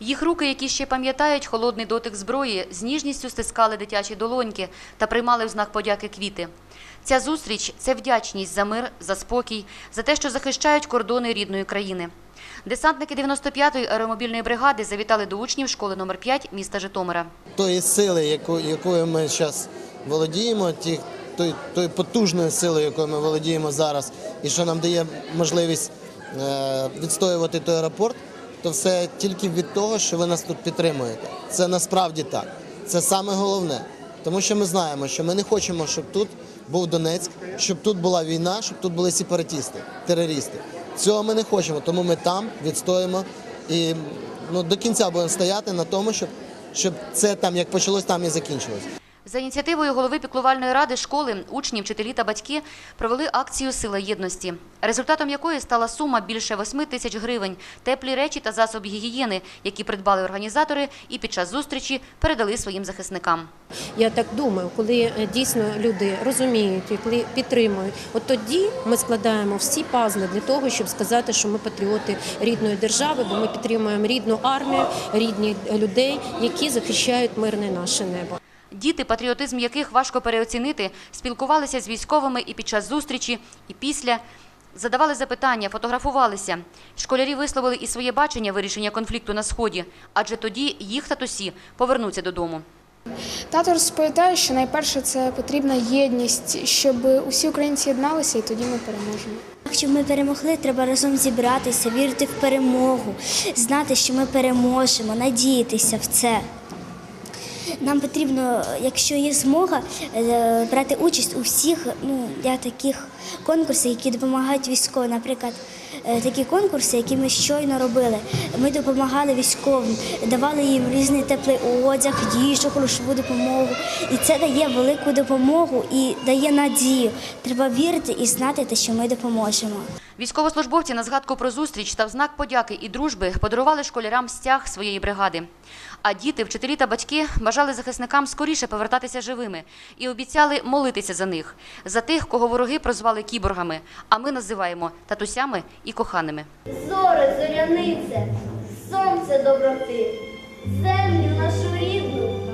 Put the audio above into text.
Їх руки, які ще пам'ятають холодний дотик зброї, з ніжністю стискали дитячі долоньки та приймали в знак подяки квіти. Ця зустріч це вдячність за мир, за спокій, за те, що захищають кордони рідної країни. Десантники 95-ї аеромобільної бригади завітали до учнів школи номер 5 міста Житомира. тої сили, якою ми зараз володіємо, ті, той, той потужною силою, якою ми володіємо зараз, і що нам дає можливість е, відстоювати той аеропорт, то все тільки від того, що ви нас тут підтримуєте. Це насправді так. Це саме головне. Тому що ми знаємо, що ми не хочемо, щоб тут був Донецьк, щоб тут була війна, щоб тут були сепаратісти, терористи. Цього ми не хочемо, тому ми там відстоїмо і ну, до кінця будемо стояти на тому, щоб щоб це там як почалось, там і закінчилось. За ініціативою голови піклувальної ради школи, учні, вчителі та батьки провели акцію Сила єдності, результатом якої стала сума більше 8 тисяч гривень, теплі речі та засоби гігієни, які придбали організатори і під час зустрічі передали своїм захисникам. Я так думаю, коли е, дійсно люди розуміють коли підтримують, от тоді ми складаємо всі пазли для того, щоб сказати, що ми патріоти рідної держави, бо ми підтримуємо рідну армію, рідних людей, які захищають мирне наше небо. Діти, патріотизм яких важко переоцінити, спілкувалися з військовими і під час зустрічі, і після. Задавали запитання, фотографувалися. Школярі висловили і своє бачення вирішення конфлікту на сході, адже тоді їх татусі повернуться додому. Тато розповідає, що найперше це потрібна єдність, щоб усі українці єдналися, і тоді ми переможемо. Щоб ми перемогли, треба разом зібратися, вірити в перемогу, знати, що ми переможемо, надіятися в це. Нам потрібно, якщо є змога, е, брати участь у всіх ну, для таких конкурсах, які допомагають військовим. Наприклад, такі конкурси, які ми щойно робили. Ми допомагали військовим, давали їм різний теплий одяг, їжу, грошову допомогу. І це дає велику допомогу і дає надію. Треба вірити і знати, те, що ми допоможемо. Військовослужбовці на згадку про зустріч та в знак подяки і дружби подарували школярам стяг своєї бригади. А діти, вчителі та батьки бажали захисникам скоріше повертатися живими і обіцяли молитися за них, за тих, кого вороги прозвали кіборгами, а ми називаємо татусями і коханими. Зоре зорянице, сонце доброти, землю нашу рідну.